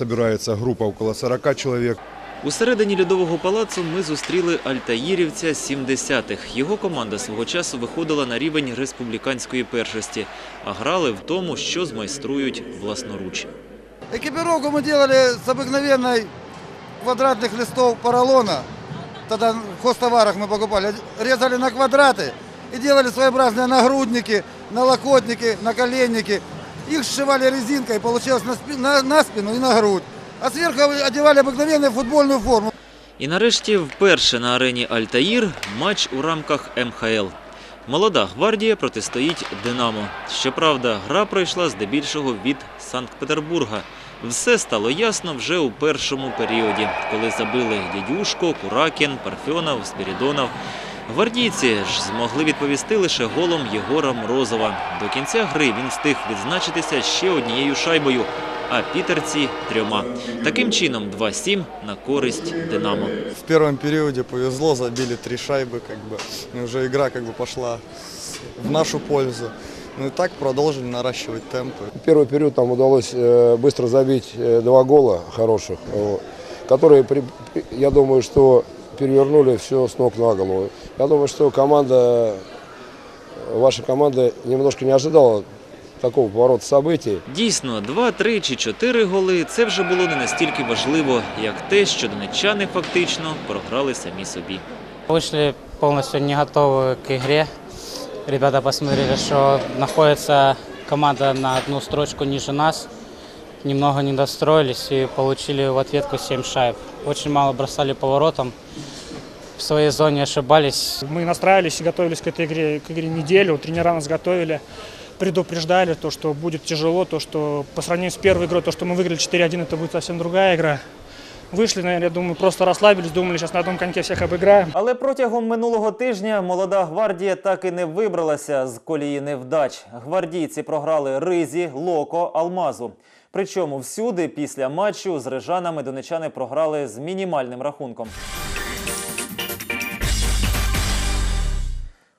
собирается группа около 40 человек. Усередині льодового палацу ми зустріли альтаїрівця 70-х. Його команда свого часу виходила на рівень республіканської першості, а грали в тому, що змайструють власноруч. Экипировку мы делали с обыкновенной квадратных листов поролона. Тогда в хозтоварах мы покупали. Резали на квадраты и делали своеобразные нагрудники, налокотники, наколенники. Их сшивали резинкой, получилось на, спи- на- на спину и на грудь. А сверху одевали обыкновенную футбольную форму. І нарешті вперше на арені Альтаїр матч у рамках МХЛ. Молода гвардія протистоїть Динамо. Щоправда, гра пройшла здебільшого від Санкт-Петербурга. Все стало ясно вже у першому періоді, коли забили Дядюшко, Куракін, Парфьонов, Спірідонов. Гвардійці ж змогли відповісти лише голом Єгора Морозова. До кінця гри він встиг відзначитися ще однією шайбою, а пітерці трьома. Таким чином 2-7 на користь Динамо. В первом периоде повезло, забили три шайбы, как бы, и уже игра как бы пошла в нашу пользу. Ну и так продолжили наращивать темпы. Первый период нам удалось э, быстро забить э, два гола хороших, вот, которые, при- при- я думаю, что перевернули все с ног на голову. Я думаю, что команда, э, ваша команда немножко не ожидала такого поворота событий. Дійсно, 2, 3 чи 4 голи це вже було не настільки важливо, як те, що донеччани фактично програли самі собі. Вышли полностью не готовы к игре. Ребята посмотрели, что находится команда на одну строчку ниже нас. Немного не достроились и получили в ответку 7 шайб. Очень мало бросали поворотом. В своей зоне ошибались. Мы настраивались и готовились к этой игре, к игре неделю. Тренера нас готовили, предупреждали, то, что будет тяжело, то, что по сравнению с первой игрой, то, что мы выиграли 4-1, это будет совсем другая игра. Вышли, наверное, я думаю, просто расслабились, думали, сейчас на одном коньке всех обыграем. Але протягом минулого тижня молода гвардія так і не вибралася з колії невдач. Гвардійці програли Ризі, Локо, Алмазу. Причому всюди після матчу з рижанами донечани програли з мінімальним рахунком.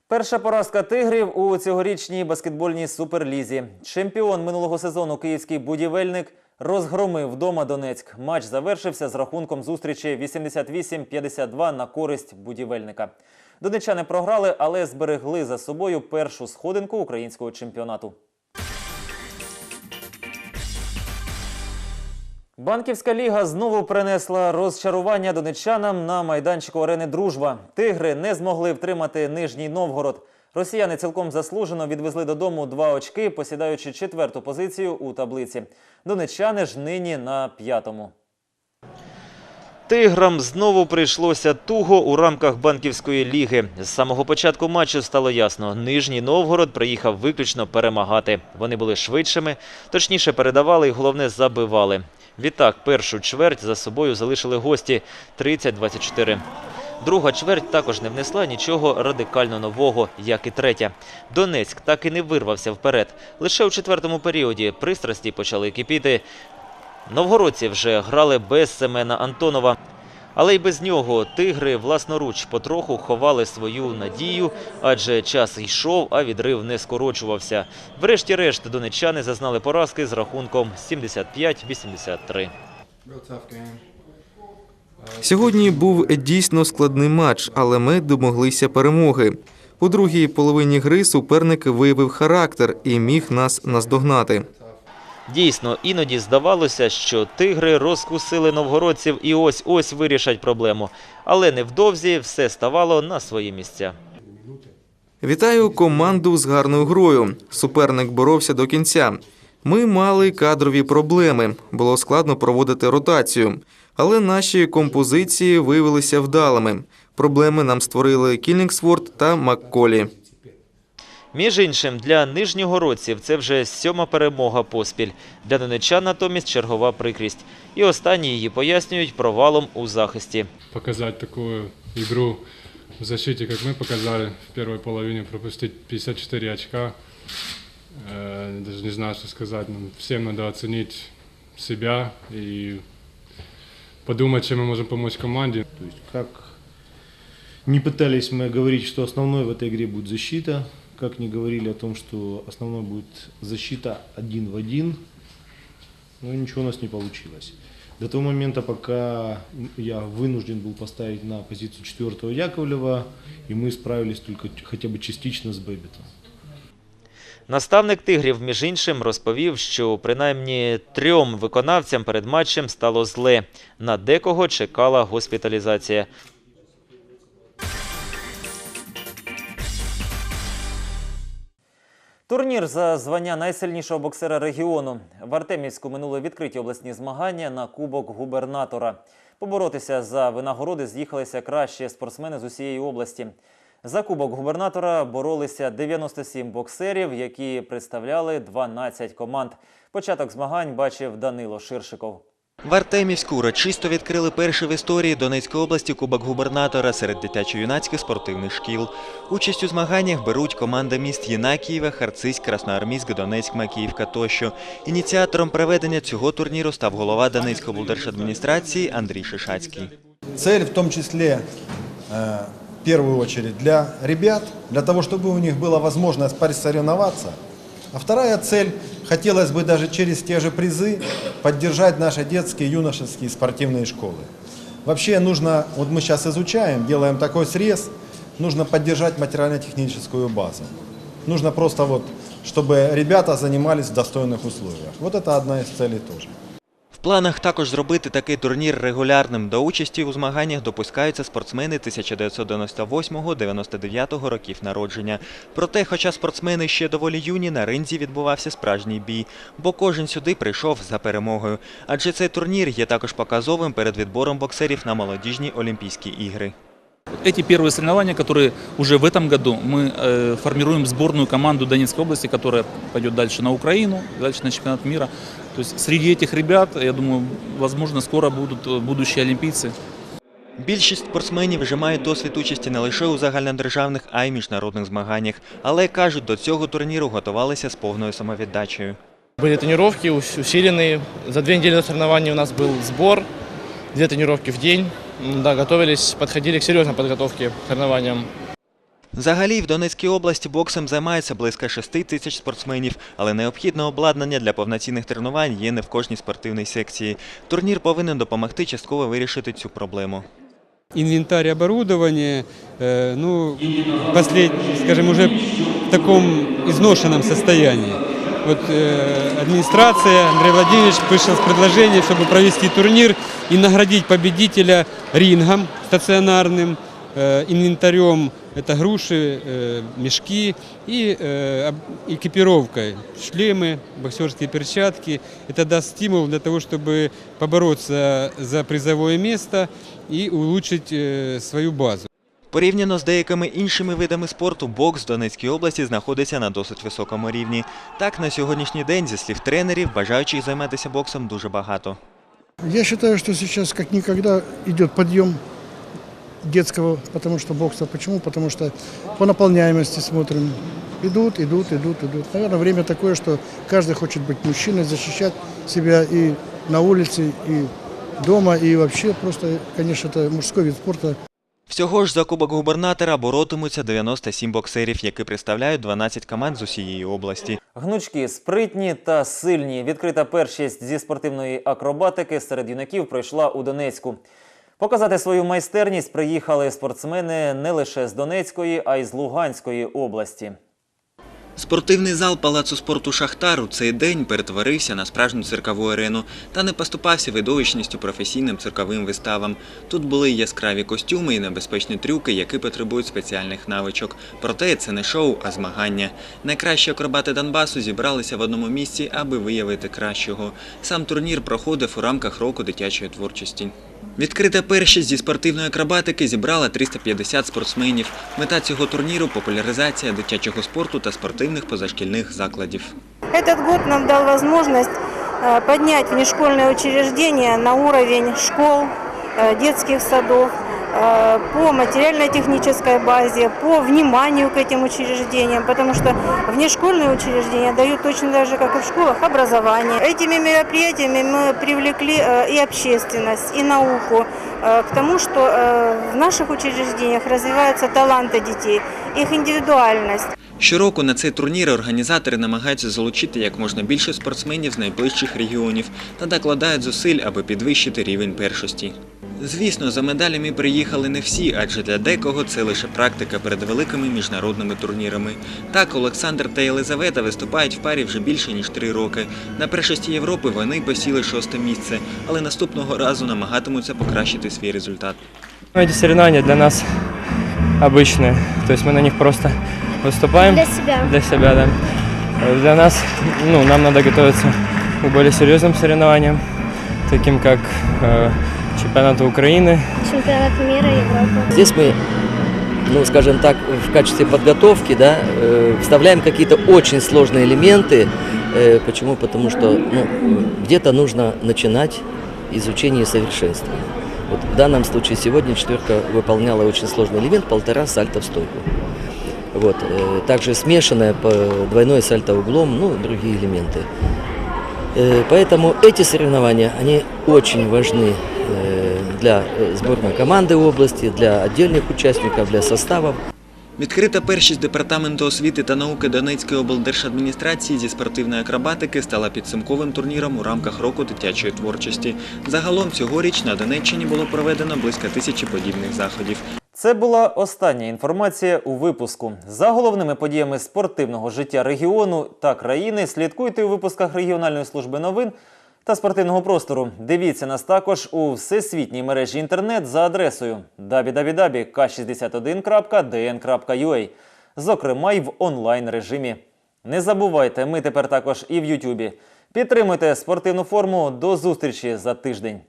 Перша поразка тигрів у цьогорічній баскетбольній суперлізі. Чемпіон минулого сезону київський будівельник розгромив вдома Донецьк. Матч завершився з рахунком зустрічі 88-52 на користь будівельника. Донечани програли, але зберегли за собою першу сходинку українського чемпіонату. Банківська ліга знову принесла розчарування донеччанам на майданчику арени Дружба. Тигри не змогли втримати Нижній Новгород. Росіяни цілком заслужено відвезли додому два очки, посідаючи четверту позицію у таблиці. Донеччани ж нині на п'ятому. Тиграм знову прийшлося туго у рамках банківської ліги. З самого початку матчу стало ясно, Нижній Новгород приїхав виключно перемагати. Вони були швидшими, точніше передавали і головне забивали. Відтак, першу чверть за собою залишили гості 30-24. Друга чверть також не внесла нічого радикально нового, як і третя. Донецьк так і не вирвався вперед. Лише у четвертому періоді пристрасті почали кипіти. Новгородці вже грали без Семена Антонова. Але й без нього тигри власноруч потроху ховали свою надію, адже час йшов, а відрив не скорочувався. Врешті-решт донеччани зазнали поразки з рахунком 75-83. Сьогодні був дійсно складний матч, але ми домоглися перемоги. У другій половині гри суперник виявив характер і міг нас наздогнати. Дійсно, іноді здавалося, що тигри розкусили новгородців і ось-ось вирішать проблему. Але невдовзі все ставало на свої місця. Вітаю команду з гарною грою. Суперник боровся до кінця. Ми мали кадрові проблеми. Було складно проводити ротацію, але наші композиції виявилися вдалими. Проблеми нам створили Кілінгсворт та Макколі. Між іншим, для нижньогородців це вже сьома перемога поспіль. Для донеччан натомість чергова прикрість. І останні її пояснюють провалом у захисті. показать такую игру в защите, как мы показали в первой половине, пропустить 54 очка. Э, Даже не знаю, что сказать. Нам всем надо оценить себя и подумать, чем мы можем помочь команде. То есть как не пытались мы говорить, что основной в этой игре будет защита, как не говорили о том, что основной будет защита один в один, но ничего у нас не получилось. До того момента, пока я вынужден был поставить на позицию четвертого Яковлева, и мы справились только хотя бы частично с Бэббитом. Наставник тигрів, між іншим, розповів, що принаймні трьом виконавцям перед матчем стало зле. На декого чекала госпіталізація. Турнір за звання найсильнішого боксера регіону. В Артемівську минули відкриті обласні змагання на Кубок губернатора. Поборотися за винагороди з'їхалися кращі спортсмени з усієї області. За Кубок губернатора боролися 97 боксерів, які представляли 12 команд. Початок змагань бачив Данило Ширшиков. В Артемівську урочисто відкрили перший в історії Донецької області Кубок губернатора серед дитячо-юнацьких спортивних шкіл. Участь у змаганнях беруть команди міст Єнакієва, Харциськ, Красноармійськ, Донецьк, Макіївка тощо. Ініціатором проведення цього турніру став голова Донецької облдержадміністрації Андрій Шишацький. Цель в том числе, э, в первую очередь, для ребят, для того, чтобы у них была возможность посоревноваться. А вторая цель, хотелось бы даже через те же призы поддержать наши детские, юношеские спортивные школы. Вообще нужно, вот мы сейчас изучаем, делаем такой срез, нужно поддержать материально-техническую базу. Нужно просто вот, чтобы ребята занимались в достойных условиях. Вот это одна из целей тоже. В планах також зробити такий турнір регулярним. До участі у змаганнях допускаються спортсмени 1998-99 років народження. Проте, хоча спортсмени ще доволі юні, на ринзі відбувався справжній бій, бо кожен сюди прийшов за перемогою. Адже цей турнір є також показовим перед відбором боксерів на молодіжні Олімпійські ігри. Эти первые соревнования, которые уже в этом году, мы э, формируем сборную команду Донецкой области, которая пойдет дальше на Украину, дальше на чемпионат мира. То есть среди этих ребят, я думаю, возможно, скоро будут э, будущие олимпийцы. Більшість спортсменів вже мають досвід участі не лише у загальнодержавних, а й міжнародних змаганнях. Але кажуть, до цього турніру готувалися з повною самовіддачею. Были тренировки ус- усиленные. За две недели до соревнований у нас был сбор, две тренировки в день. М, Да, готовились, подходили к серьезной подготовке к соревнованиям. Взагалі в Донецькій області боксом займається близько 6 тисяч спортсменів, але необхідне обладнання для повноцінних тренувань є не в кожній спортивній секції. Турнір повинен допомогти частково вирішити цю проблему. инвентарь оборудования, э, ну, послед, скажем, уже в таком изношенном состоянии. Вот э, администрация, Андрей Владимирович вышел с предложением, чтобы провести турнир и наградить победителя рингом стационарным, э, инвентарем, это груши, э, мешки и э, об- экипировкой, шлемы, боксерские перчатки. Это даст стимул для того, чтобы побороться за призовое место и улучшить э, свою базу. Порівняно з деякими іншими видами спорту, бокс в Донецькій області знаходиться на досить високому рівні. Так, на сьогоднішній день, зі слів тренерів, бажаючих займатися боксом дуже багато. Я считаю, что сейчас как никогда идет подъем детского, потому что бокса. Почему? Потому что по наполняемости смотрим. Идут, идут, идут, идут. Наверное, время такое, что каждый хочет быть мужчиной, защищать себя и на улице, и дома, и вообще просто, конечно, это мужской вид спорта. Всього ж за кубок губернатора боротимуться 97 боксерів, які представляють 12 команд з усієї області. Гнучкі, спритні та сильні. Відкрита першість зі спортивної акробатики серед юнаків пройшла у Донецьку. Показати свою майстерність приїхали спортсмени не лише з Донецької, а й з Луганської області. Спортивний зал Палацу спорту Шахтар у цей день перетворився на справжню циркову арену та не поступався видовищністю професійним цирковим виставам. Тут були яскраві костюми і небезпечні трюки, які потребують спеціальних навичок. Проте це не шоу, а змагання. Найкращі акробати Донбасу зібралися в одному місці, аби виявити кращого. Сам турнір проходив у рамках року дитячої творчості. Відкрита першість зі спортивної акробатики зібрала 350 спортсменів. Мета цього турніру популяризація дитячого спорту та спортивних позашкільних закладів. Этот год нам дал возможность э, поднять внешкольные учреждения на уровень школ, э, детских садов, э, по материально-технической базе, по вниманию к этим учреждениям, потому что внешкольные учреждения дают точно так же, как и в школах, образование. Этими мероприятиями мы привлекли э, и общественность, и науку, э, к тому, что э, в наших учреждениях развиваются таланты детей, их индивидуальность. Щороку на цей турнір організатори намагаються залучити як можна більше спортсменів з найближчих регіонів та докладають зусиль, аби підвищити рівень першості. Звісно, за медалями приїхали не всі, адже для декого це лише практика перед великими міжнародними турнірами. Так, Олександр та Єлизавета виступають в парі вже більше ніж три роки. На першості Європи вони посіли шосте місце, але наступного разу намагатимуться покращити свій результат. Эти соревнования для нас обычные, то есть мы на них просто выступаем. Для себя. Для себя, да. Э, Для нас, ну, нам надо готовиться к более серьезным соревнованиям, таким как чемпионаты Украины. Чемпионат мира, Европы. Здесь мы, ну, скажем так, в качестве подготовки, да, э, вставляем какие-то очень сложные элементы. Э, почему? Потому что, ну, где-то нужно начинать изучение и совершенствование. Вот в данном случае сегодня четверка выполняла очень сложный элемент полтора сальто в стойку. Вот. э, Также смешанное по двойное сальто углом, ну, другие элементы. Э, Поэтому эти соревнования, они очень важны э, для э, сборной команды области, для отдельных участников, для составов. Відкрита першість департаменту освіти та науки Донецької облдержадміністрації зі спортивної акробатики стала підсумковим турніром у рамках року дитячої творчості. Загалом цьогоріч на Донеччині було проведено близько тисячі подібних заходів. Це була остання інформація у випуску. За головними подіями спортивного життя регіону та країни слідкуйте у випусках регіональної служби новин та спортивного простору. Дивіться нас також у всесвітній мережі інтернет за адресою www.k61.dn.ua, зокрема й в онлайн режимі. Не забувайте, ми тепер також і в Ютубі. Підтримуйте спортивну форму. До зустрічі за тиждень.